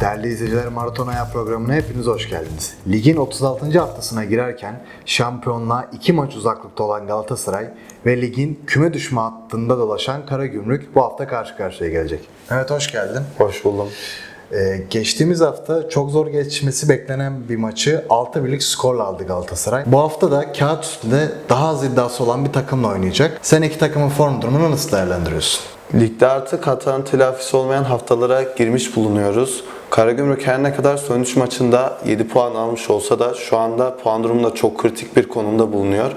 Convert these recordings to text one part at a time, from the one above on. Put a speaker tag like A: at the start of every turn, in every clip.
A: Değerli izleyiciler Maraton Ayağı programına hepiniz hoş geldiniz. Ligin 36. haftasına girerken şampiyonluğa 2 maç uzaklıkta olan Galatasaray ve ligin küme düşme hattında dolaşan Karagümrük bu hafta karşı karşıya gelecek. Evet hoş geldin.
B: Hoş buldum.
A: Ee, geçtiğimiz hafta çok zor geçmesi beklenen bir maçı 6 birlik skorla aldı Galatasaray. Bu hafta da kağıt üstünde daha az iddiası olan bir takımla oynayacak. Sen iki takımın form durumunu nasıl değerlendiriyorsun?
B: Ligde artık hatanın telafisi olmayan haftalara girmiş bulunuyoruz. Karagümrük her ne kadar son 3 maçında 7 puan almış olsa da şu anda puan durumunda çok kritik bir konumda bulunuyor.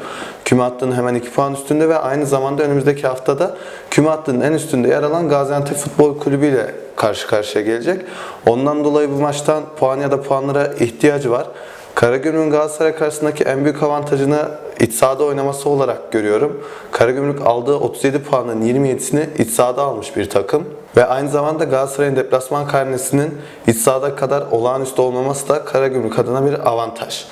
B: Küme hattının hemen 2 puan üstünde ve aynı zamanda önümüzdeki haftada küme hattının en üstünde yer alan Gaziantep Futbol Kulübü ile karşı karşıya gelecek. Ondan dolayı bu maçtan puan ya da puanlara ihtiyacı var. Karagümrük'ün Galatasaray karşısındaki en büyük avantajını iç sahada oynaması olarak görüyorum. Karagümrük aldığı 37 puanın 27'sini iç sahada almış bir takım. Ve aynı zamanda Galatasaray'ın deplasman karnesinin iç sahada kadar olağanüstü olmaması da Karagümrük adına bir avantaj.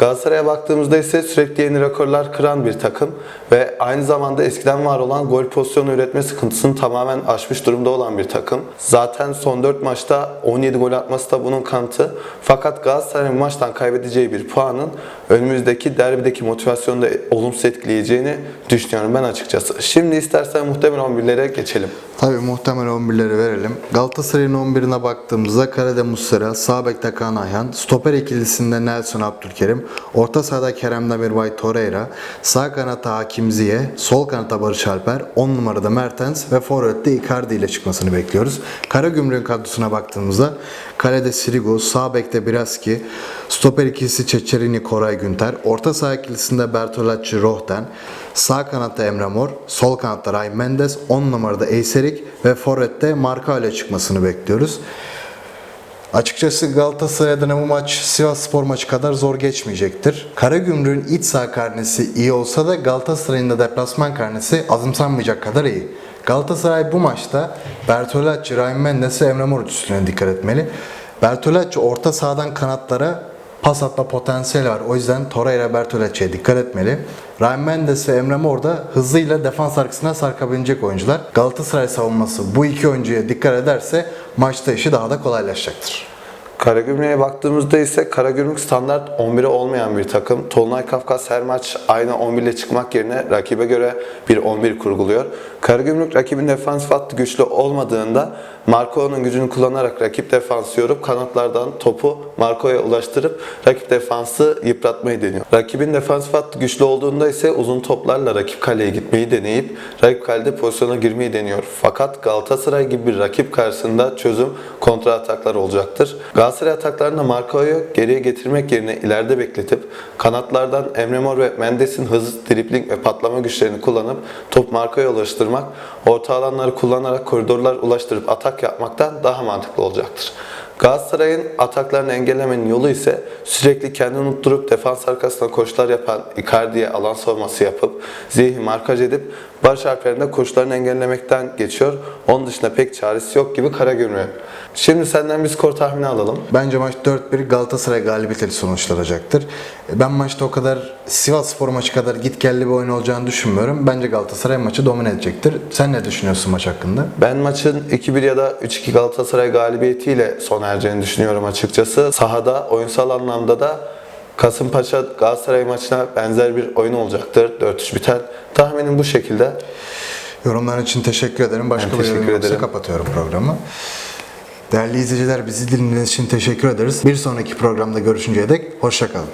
B: Galatasaray'a baktığımızda ise sürekli yeni rekorlar kıran bir takım ve aynı zamanda eskiden var olan gol pozisyonu üretme sıkıntısını tamamen aşmış durumda olan bir takım. Zaten son 4 maçta 17 gol atması da bunun kanıtı. Fakat Galatasaray'ın maçtan kaybedeceği bir puanın önümüzdeki derbideki motivasyonu da olumsuz etkileyeceğini düşünüyorum ben açıkçası. Şimdi istersen muhtemel 11'lere geçelim.
A: Tabii muhtemel 11'leri verelim. Galatasaray'ın 11'ine baktığımızda Kalede Muslera, Kaan Ayhan, stoper ikilisinde Nelson Abdülkerim, orta sahada Kerem Demirbay Torreira, sağ kanata Hakim Ziye, sol kanata Barış Alper, 10 numarada Mertens ve forvette Icardi ile çıkmasını bekliyoruz. Karagümrük'ün kadrosuna baktığımızda kalede Sirigu, sağ bekte Biraski, stoper ikilisi Çeçerini Koray Günter, orta saha ikilisinde Bertolacci Rohten, Sağ kanatta Emre Mor, sol kanatta Ray Mendes, 10 numarada Eyserik ve forvette Marka ile çıkmasını bekliyoruz. Açıkçası Galatasaray adına bu maç Sivas Spor maçı kadar zor geçmeyecektir. Karagümrük'ün iç saha karnesi iyi olsa da Galatasaray'ın da deplasman karnesi azımsanmayacak kadar iyi. Galatasaray bu maçta Bertolacci, Ray Mendes ve Emre Mor üstüne dikkat etmeli. Bertolacci orta sahadan kanatlara pas atma potansiyeli var. O yüzden Torreira Bertolacci'ye dikkat etmeli. Ryan Mendes ve Emre Mor da hızıyla defans arkasına sarkabilecek oyuncular. Galatasaray savunması bu iki oyuncuya dikkat ederse maçta işi daha da kolaylaşacaktır.
B: Karagümrük'e baktığımızda ise Karagümrük standart 11'e olmayan bir takım. Tolunay Kafkas her maç aynı 11 ile çıkmak yerine rakibe göre bir 11 kurguluyor. Karagümrük rakibin defansif hattı güçlü olmadığında Marco'nun gücünü kullanarak rakip defansı yorup kanatlardan topu Marco'ya ulaştırıp rakip defansı yıpratmayı deniyor. Rakibin defansif hattı güçlü olduğunda ise uzun toplarla rakip kaleye gitmeyi deneyip rakip kalede pozisyona girmeyi deniyor. Fakat Galatasaray gibi bir rakip karşısında çözüm kontra ataklar olacaktır. Galatasaray ataklarında Marco'yu geriye getirmek yerine ileride bekletip kanatlardan Emre Mor ve Mendes'in hız, dribling ve patlama güçlerini kullanıp top Marco'ya ulaştırmak, orta alanları kullanarak koridorlar ulaştırıp atak yapmaktan daha mantıklı olacaktır. Galatasaray'ın ataklarını engellemenin yolu ise sürekli kendini unutturup defans arkasına koşular yapan Icardi'ye alan savunması yapıp Ziyech'i markaj edip Barış Alper'in de koşularını engellemekten geçiyor. Onun dışında pek çaresi yok gibi Karagümrük. Şimdi senden bir skor tahmini alalım.
A: Bence maç 4-1 Galatasaray galibiyetiyle sonuçlanacaktır. Ben maçta o kadar Sivas Spor maçı kadar git gelli bir oyun olacağını düşünmüyorum. Bence Galatasaray maçı domine edecektir. Sen ne düşünüyorsun maç hakkında?
B: Ben maçın 2-1 ya da 3-2 Galatasaray galibiyetiyle sona ereceğini düşünüyorum açıkçası. Sahada oyunsal anlamda da Kasımpaşa Galatasaray maçına benzer bir oyun olacaktır. 4-3 biter. Tahminim bu şekilde.
A: Yorumların için teşekkür ederim. Başka
B: Ben
A: bir
B: teşekkür ederim.
A: kapatıyorum programı. Değerli izleyiciler bizi dinlediğiniz için teşekkür ederiz. Bir sonraki programda görüşünceye dek hoşçakalın.